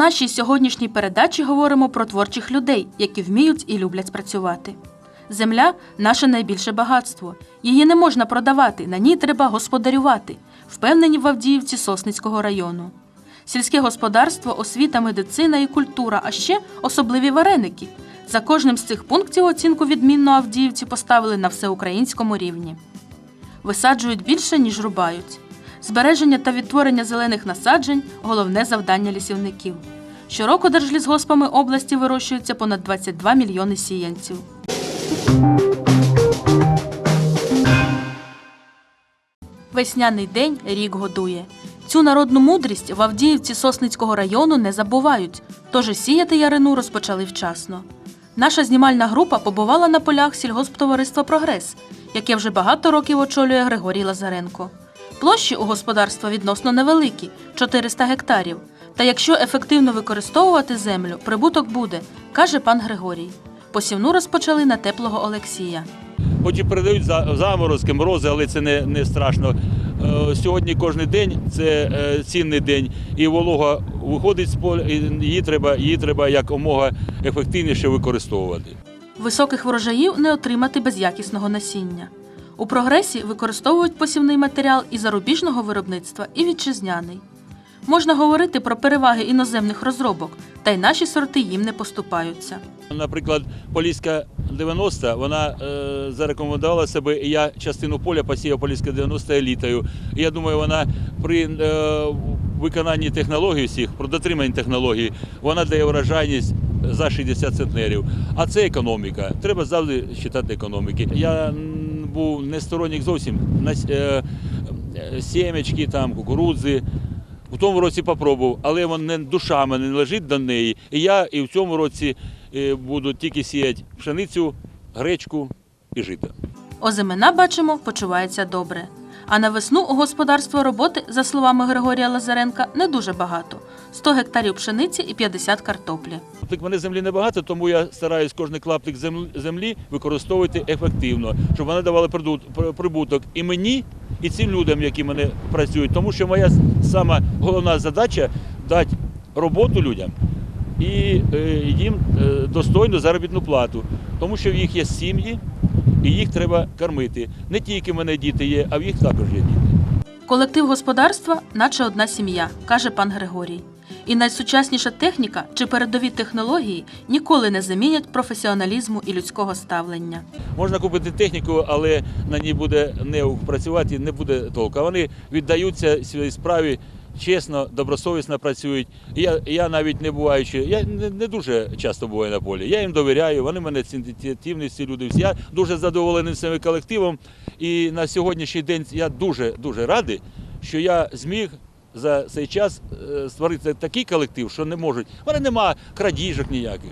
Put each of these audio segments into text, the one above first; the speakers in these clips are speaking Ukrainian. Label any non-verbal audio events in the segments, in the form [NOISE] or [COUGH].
нашій сьогоднішній передачі говоримо про творчих людей, які вміють і люблять спрацювати. Земля наше найбільше багатство. Її не можна продавати, на ній треба господарювати, впевнені в Авдіївці Сосницького району. Сільське господарство, освіта, медицина і культура, а ще особливі вареники. За кожним з цих пунктів оцінку відмінно Авдіївці поставили на всеукраїнському рівні. Висаджують більше, ніж рубають. Збереження та відтворення зелених насаджень головне завдання лісівників. Щороку держлісгоспами області вирощується понад 22 мільйони сіянців. Весняний день рік годує. Цю народну мудрість в Авдіївці Сосницького району не забувають, тож сіяти ярину розпочали вчасно. Наша знімальна група побувала на полях сільгосптовариства Прогрес, яке вже багато років очолює Григорій Лазаренко. Площі у господарства відносно невеликі 400 гектарів. Та якщо ефективно використовувати землю, прибуток буде, каже пан Григорій. Посівну розпочали на теплого Олексія. Хоч і передають за- заморозки, морози, але це не, не страшно. Е, Сьогодні кожен день це е, цінний день, і волога виходить з поля, і її треба, її треба якомога ефективніше використовувати. Високих врожаїв не отримати без якісного насіння. У прогресі використовують посівний матеріал і зарубіжного виробництва, і вітчизняний. Можна говорити про переваги іноземних розробок, та й наші сорти їм не поступаються. Наприклад, Поліська 90, вона е, зарекомендувала себе, і я частину поля посіяв Поліська 90 елітою. Я думаю, вона при е, виконанні технологій всіх, при дотриманні технологій, вона дає врожайність за 60 центнерів. А це економіка. Треба завжди читати економіки. Я був не сторонник зовсім е, е, сімечки, там, кукурудзи. У тому році спробував, але вона душа мене не лежить до неї. І я і в цьому році е, буду тільки сіяти пшеницю, гречку і жити. Озимина, бачимо, почувається добре. А на весну у господарство роботи, за словами Григорія Лазаренка, не дуже багато: 100 гектарів пшениці і 50 картоплі. Так мене землі небагато, тому я стараюсь кожен клаптик землі, використовувати ефективно, щоб вони давали прибуток і мені, і цим людям, які мене працюють. Тому що моя сама головна задача дати роботу людям і е, їм е, достойну заробітну плату, тому що в їх є сім'ї, і їх треба кормити. Не тільки в мене діти є, а в їх також є діти. Колектив господарства, наче одна сім'я, каже пан Григорій. І найсучасніша техніка чи передові технології ніколи не замінять професіоналізму і людського ставлення. Можна купити техніку, але на ній буде не працювати, не буде толку. Вони віддаються своїй справі чесно, добросовісно працюють. Я, я навіть не буваючи, я не, не дуже часто буваю на полі. Я їм довіряю, вони мене ініціативні, всі люди. Всі. Я дуже задоволений цим колективом. І на сьогоднішній день я дуже дуже радий, що я зміг. За цей час е, створити такий колектив, що не можуть. У мене нема крадіжок ніяких.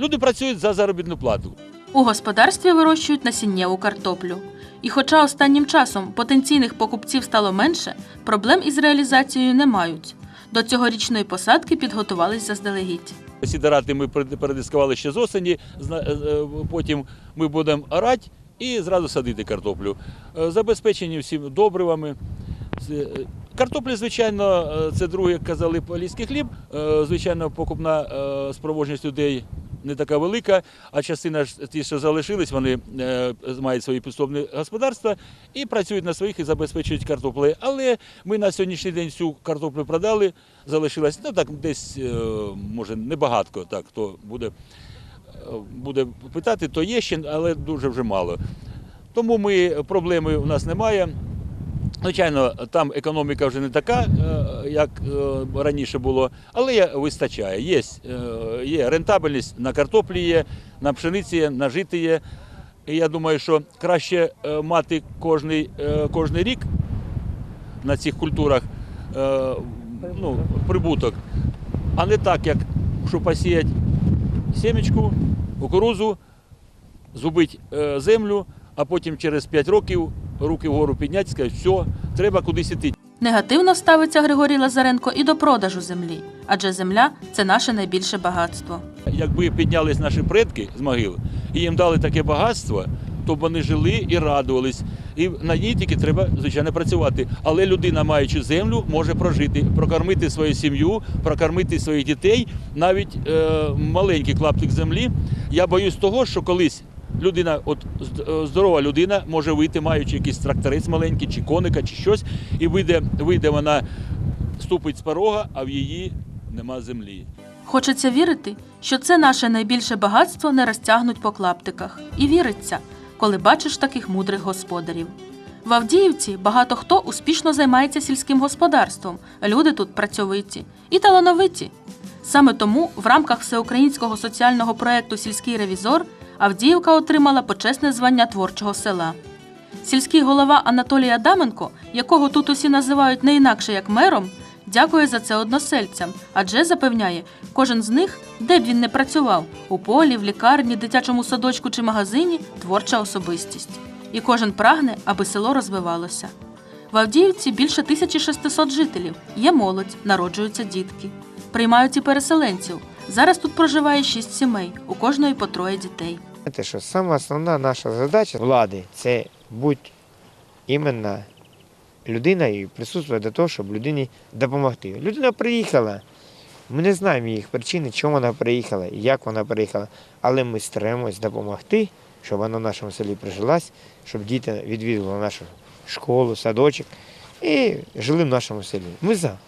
Люди працюють за заробітну плату. У господарстві вирощують насіннєву картоплю. І хоча останнім часом потенційних покупців стало менше, проблем із реалізацією не мають. До цьогорічної посадки підготувались заздалегідь. Сідорати ми перед- передискували ще з осені, е, е, потім ми будемо орати і зразу садити картоплю. Е, Забезпечені всім добривами. Це, Картопля, звичайно, це другий, як казали, поліський хліб. Звичайно, покупна спроможність людей не така велика, а частина ж ті, що залишились, вони е, мають свої підсобні господарства і працюють на своїх і забезпечують картоплею. Але ми на сьогоднішній день всю картоплю продали, залишилось ну так десь, е, може, небагатко, так хто буде, е, буде питати, то є ще, але дуже вже мало. Тому ми проблеми у нас немає. Звичайно, там економіка вже не така, е, як е, раніше було, але вистачає. Є, е, є рентабельність на картоплі є, на пшениці є, на житі є. І я думаю, що краще мати кожний, кожний рік на цих культурах ну, прибуток, а не так, як що посіяти сімечку, кукурузу, згубити е, землю, а потім через 5 років руки вгору підняти і сказати, все, треба кудись іти. Негативно ставиться Григорій Лазаренко і до продажу землі, адже земля це наше найбільше багатство. Якби піднялись наші предки з могил і їм дали таке багатство, то вони жили і радувались. І на ній тільки треба, звичайно, працювати. Але людина, маючи землю, може прожити, прокормити свою сім'ю, прокормити своїх дітей, навіть е, маленький клаптик землі. Я боюсь того, що колись людина, от е, здорова людина, може вийти, маючи якийсь тракторець маленький, чи коника, чи щось, і вийде, вийде вона, ступить з порога, а в її нема землі. Хочеться вірити, що це наше найбільше багатство не розтягнуть по клаптиках. І віриться, коли бачиш таких мудрих господарів. В Авдіївці багато хто успішно займається сільським господарством. Люди тут працьовиті і талановиті. Саме тому в рамках всеукраїнського соціального проєкту Сільський ревізор Авдіївка отримала почесне звання творчого села. Сільський голова Анатолій Адаменко, якого тут усі називають не інакше як мером, дякує за це односельцям, адже запевняє, кожен з них, де б він не працював у полі, в лікарні, дитячому садочку чи магазині творча особистість. І кожен прагне, аби село розвивалося. В Авдіївці більше 1600 жителів, є молодь, народжуються дітки. Приймають і переселенців. Зараз тут проживає шість сімей, у кожної по троє дітей. Знаєте, що саме основна наша задача влади це бути іменно людина і присутствувати до того, щоб людині допомогти. Людина приїхала. Ми не знаємо їх причини, чому вона приїхала і як вона приїхала, але ми стараємось допомогти, щоб вона в нашому селі прижилась, щоб діти відвідували нашу школу, садочок і жили в нашому селі. Ми за.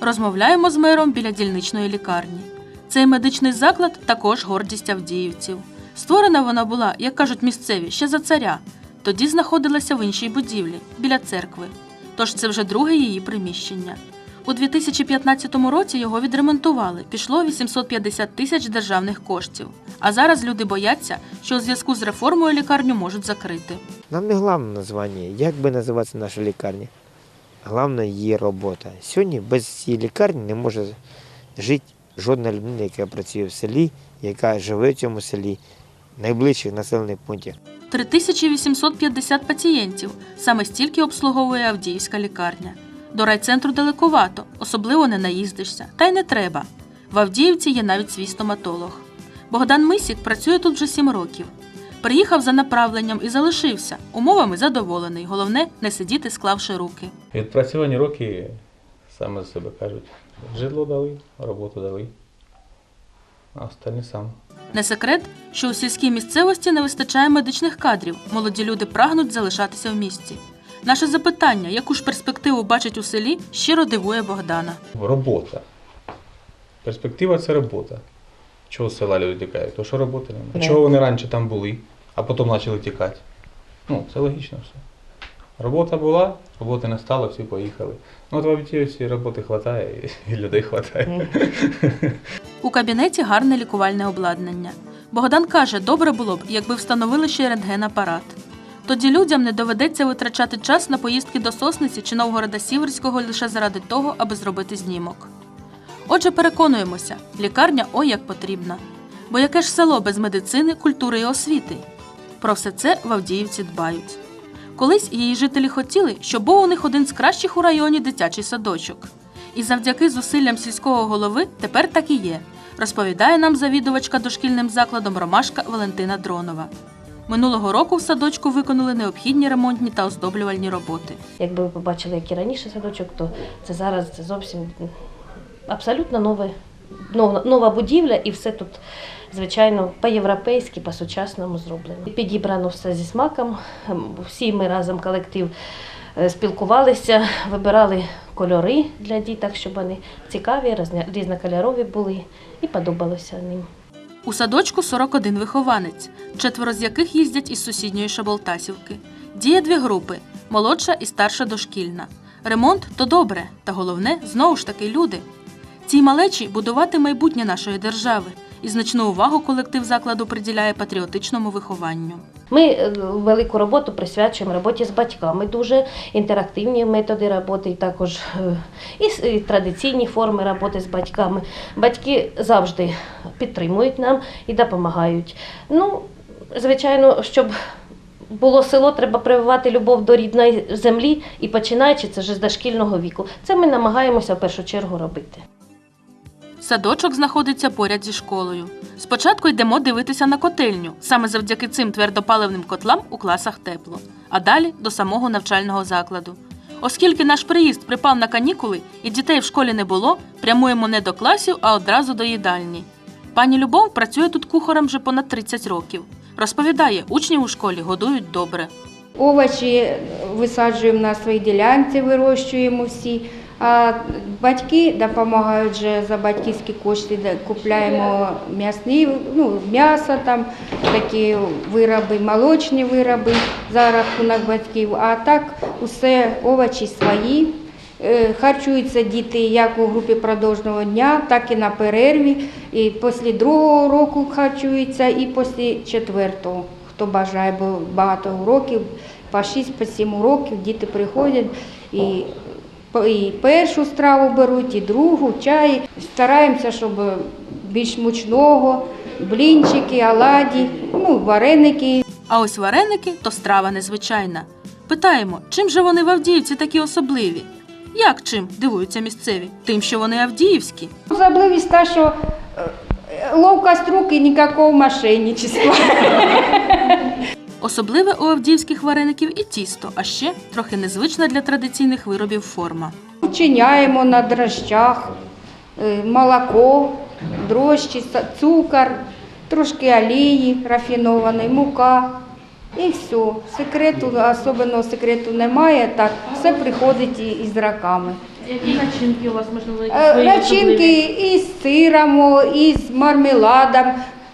Розмовляємо з мером біля дільничної лікарні. Цей медичний заклад також гордість авдіївців. Створена вона була, як кажуть місцеві, ще за царя. Тоді знаходилася в іншій будівлі, біля церкви. Тож це вже друге її приміщення. У 2015 році його відремонтували. Пішло 850 тисяч державних коштів. А зараз люди бояться, що у зв'язку з реформою лікарню можуть закрити. Нам не головне названня, як би називатися наша лікарня. Головне її робота. Сьогодні без цієї лікарні не може жити жодна людина, яка працює в селі, яка живе в цьому селі, найближчих населених пунктах. 3850 пацієнтів. Саме стільки обслуговує Авдіївська лікарня. До райцентру далекувато, особливо не наїздишся, та й не треба. В Авдіївці є навіть свій стоматолог. Богдан Мисік працює тут вже сім років. Приїхав за направленням і залишився. Умовами задоволений. Головне не сидіти, склавши руки. Відпрацьовані роки саме за себе кажуть. Житло дали, роботу дали, а остальне сам. Не секрет, що у сільській місцевості не вистачає медичних кадрів. Молоді люди прагнуть залишатися в місті. Наше запитання, яку ж перспективу бачить у селі, щиро дивує Богдана. Робота. Перспектива це робота. Чого з села люди тікають? То що роботи немає. Чого вони раніше там були, а потім почали тікати? Ну, це логічно все. Робота була, роботи не стало, всі поїхали. Ну, от в Авдіївці роботи вистачає і, людей вистачає. У кабінеті гарне лікувальне обладнання. Богдан каже, добре було б, якби встановили ще рентген-апарат. Тоді людям не доведеться витрачати час на поїздки до Сосниці чи Новгорода Сіверського лише заради того, аби зробити знімок. Отже, переконуємося, лікарня ой як потрібна. Бо яке ж село без медицини, культури і освіти? Про все це в Авдіївці дбають. Колись її жителі хотіли, щоб був у них один з кращих у районі дитячий садочок. І завдяки зусиллям сільського голови тепер так і є, розповідає нам завідувачка дошкільним закладом Ромашка Валентина Дронова. Минулого року в садочку виконали необхідні ремонтні та оздоблювальні роботи. Якби ви побачили, як і раніше садочок, то це зараз це зовсім абсолютно нове, нова, будівля, і все тут, звичайно, по-європейськи, по-сучасному зроблено. Підібрано все зі смаком. ем, Всі ми разом колектив е, спілкувалися, вибирали кольори для діток, щоб вони цікаві, різнокольорові були і подобалося ним. У садочку 41 вихованець, четверо з яких їздять із сусідньої Шаболтасівки. Діє дві групи молодша і старша дошкільна. Ремонт то добре, та головне знову ж таки люди. Цій малечі будувати майбутнє нашої держави, і значну увагу колектив закладу приділяє патріотичному вихованню. Ми е, велику роботу присвячуємо роботі з батьками, дуже інтерактивні методи роботи, і також е, і традиційні форми роботи з батьками. Батьки завжди підтримують нам і допомагають. Ну, звичайно, щоб було село, треба прививати любов до рідної землі і починаючи це вже з дошкільного віку. Це ми намагаємося в першу чергу робити. Садочок знаходиться поряд зі школою. Спочатку йдемо дивитися на котельню. Саме завдяки цим твердопаливним котлам у класах тепло, а далі до самого навчального закладу. Оскільки наш приїзд припав на канікули і дітей в школі не було, прямуємо не до класів, а одразу до їдальні. Пані Любов працює тут кухарем вже понад 30 років. Розповідає, учнів у школі годують добре. Овочі висаджуємо на своїй ділянці, вирощуємо всі. А батьки допомагають вже за батьківські кошти, купляємо м'ясні, ну, м'ясо, там, такі вироби, молочні вироби за рахунок батьків. А так усе овочі свої. Е, Харчуються діти як у групі продовжного дня, так і на перерві. І після другого року харчуються, і після четвертого, хто бажає, бо багато уроків, по 6-7 уроків діти приходять і, і першу страву беруть, і другу, чай. Стараємося, щоб більш мучного, блінчики, оладі, ну, вареники. А ось вареники то страва незвичайна. Питаємо, чим же вони в Авдіївці такі особливі? Як чим дивуються місцеві? Тим, що вони авдіївські. Особливість та, що е, ловкость рук і ніякого мошенничества. [LAUGHS] Особливе у авдіївських вареників і тісто, а ще трохи незвична для традиційних виробів форма. Вчиняємо на дрожжах, е, молоко, дрожжі, са- цукор, трошки олії рафінованої, мука. І все. Секрету, особливого секрету немає, так все приходить із роками. Які начинки у вас можливо? Е, Начинки із сиром, із мармеладом,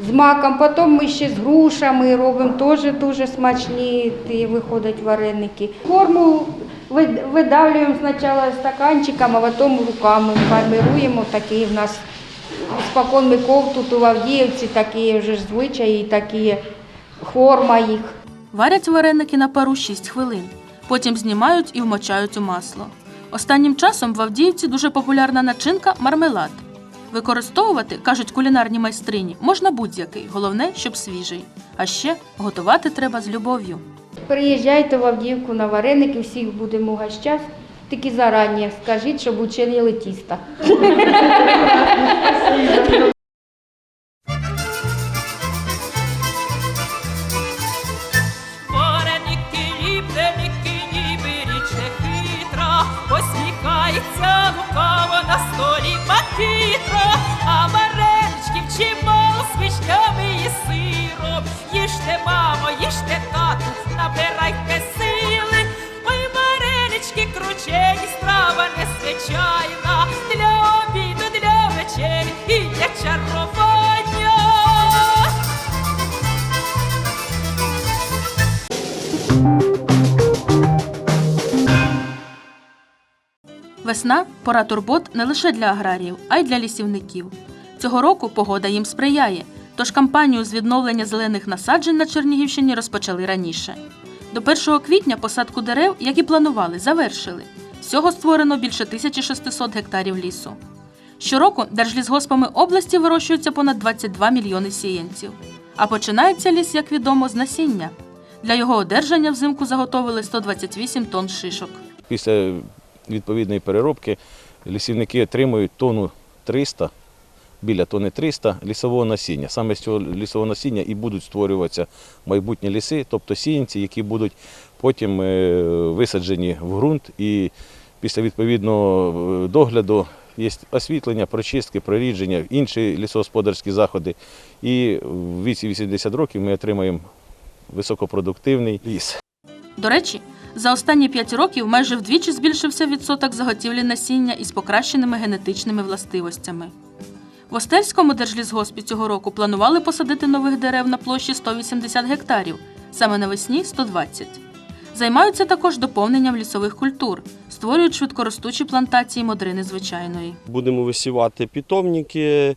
з маком, потім ми ще з грушами робимо, теж дуже смачні ті виходять вареники. Форму видавлюємо спочатку стаканчиком, а потім руками формируємо. Такі в нас спокон віков тут у Авдіївці такі вже звичаї, такі форма їх. Варять вареники на пару 6 хвилин. Потім знімають і вмочають у масло. Останнім часом в Авдіївці дуже популярна начинка мармелад. Використовувати, кажуть кулінарні майстрині, можна будь-який, головне, щоб свіжий. А ще готувати треба з любов'ю. Приїжджайте в Авдіївку на вареники, всіх будемо гощати. Тільки зарані скажіть, щоб учинили тіста. Вишнями і сиром. Їжте, мамо, їжте, тату, набирайте сили. Ой, варенички кручені, страва незвичайна, для обіду, для вечері і для чарування. Весна пора турбот не лише для аграріїв, а й для лісівників. Цього року погода їм сприяє, тож кампанію з відновлення зелених насаджень на Чернігівщині розпочали раніше. До 1 квітня посадку дерев, як і планували, завершили. Всього створено більше 1600 гектарів лісу. Щороку держлісгоспами області вирощується понад 22 мільйони сіянців. А починається ліс, як відомо, з насіння. Для його одержання взимку заготовили 128 тонн шишок. Після відповідної переробки лісівники отримують тонну 300, біля тони 300 лісового насіння. Саме з цього лісового насіння і будуть створюватися майбутні ліси, тобто сіянці, які будуть потім е, висаджені в ґрунт і після відповідного е, догляду є освітлення, прочистки, прорідження, інші лісогосподарські заходи. І в віці 80 років ми отримаємо високопродуктивний ліс. До речі, за останні 5 років майже вдвічі збільшився відсоток заготівлі насіння із покращеними генетичними властивостями. В Остельському держлісгоспі цього року планували посадити нових дерев на площі 180 гектарів, саме навесні 120. Займаються також доповненням лісових культур, створюють швидкоростучі плантації модрини звичайної. Будемо висівати питомники,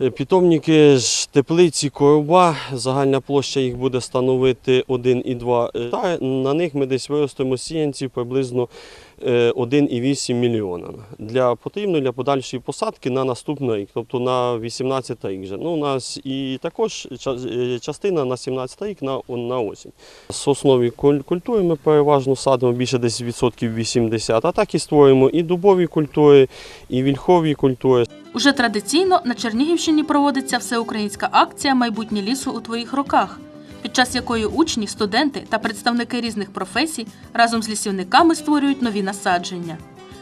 Е, Питомники теплиці Короба, загальна площа їх буде становити 1,2 е, та на них ми десь виростимо сіянців приблизно 1,8 мільйона. Для потрібно для подальшої посадки на наступний рік, тобто на 18 рік. Вже. Ну, у нас і також е, частина на 17 рік на, на осінь. Соснові куль- культури ми переважно садимо більше десь відсотків 80, а так і створюємо і дубові культури, і вільхові культури. Уже традиційно на Чернігівщині проводиться всеукраїнська акція Майбутнє лісу у твоїх руках, під час якої учні, студенти та представники різних професій разом з лісівниками створюють нові насадження.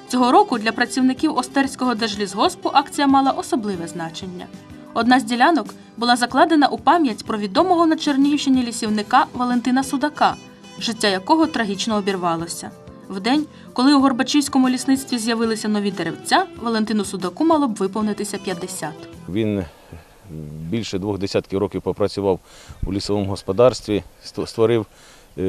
Цього року для працівників Остерського держлісгоспу акція мала особливе значення. Одна з ділянок була закладена у пам'ять про відомого на Чернігівщині лісівника Валентина Судака, життя якого трагічно обірвалося. В день, коли у Горбачівському лісництві з'явилися нові деревця, Валентину Судаку мало б виповнитися 50. Він більше двох десятків років попрацював у лісовому господарстві, створив, е,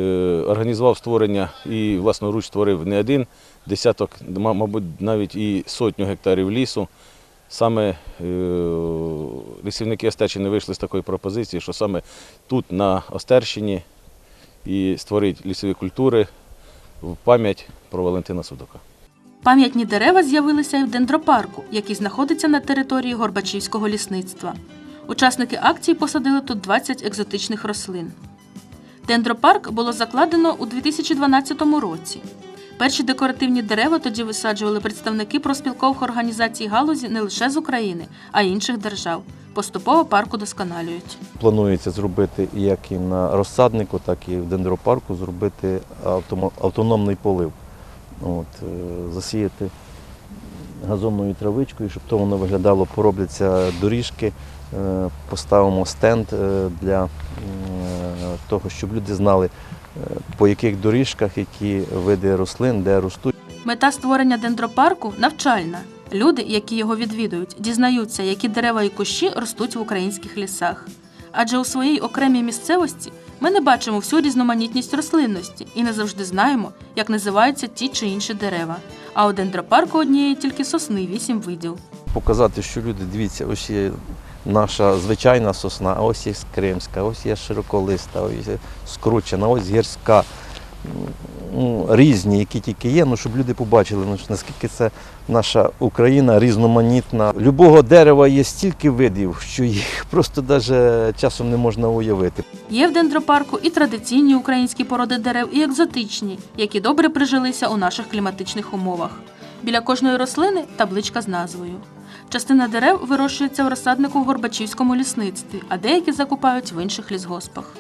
організував створення і власноруч створив не один десяток, мабуть, навіть і сотню гектарів лісу. Саме е, лісівники Остерщини вийшли з такої пропозиції, що саме тут, на Остерщині, і створить лісові культури в пам'ять про Валентина Судака. Пам'ятні дерева з'явилися і в дендропарку, який знаходиться на території Горбачівського лісництва. Учасники акції посадили тут 20 екзотичних рослин. Дендропарк було закладено у 2012 році. Перші декоративні дерева тоді висаджували представники проспілкових організацій галузі не лише з України, а й інших держав. Поступово парку досконалюють. Планується зробити як і на розсаднику, так і в дендропарку зробити автономний полив. От, е, засіяти газонною травичкою, щоб то воно виглядало, поробляться доріжки, е, поставимо стенд е, для того, щоб люди знали, по яких доріжках, які види рослин, де ростуть. Мета створення дендропарку навчальна. Люди, які його відвідують, дізнаються, які дерева і кущі ростуть в українських лісах. Адже у своїй окремій місцевості ми не бачимо всю різноманітність рослинності і не завжди знаємо, як називаються ті чи інші дерева. А у дендропарку однієї тільки сосни вісім видів. показати, що люди, дивіться, ось є наша звичайна сосна, а ось є кримська, ось є широколиста, ось є скручена, ось гірська. Ну, Різні, які тільки є, ну, щоб люди побачили, ну, наскільки це наша Україна різноманітна. Любого дерева є стільки видів, що їх [LAUGHS] просто навіть часом не можна уявити. Є в дендропарку і традиційні українські породи дерев, і екзотичні, які добре прижилися у наших кліматичних умовах. Біля кожної рослини табличка з назвою. Частина дерев вирощується в розсаднику в Горбачівському лісництві, а деякі закупають в інших лісгоспах.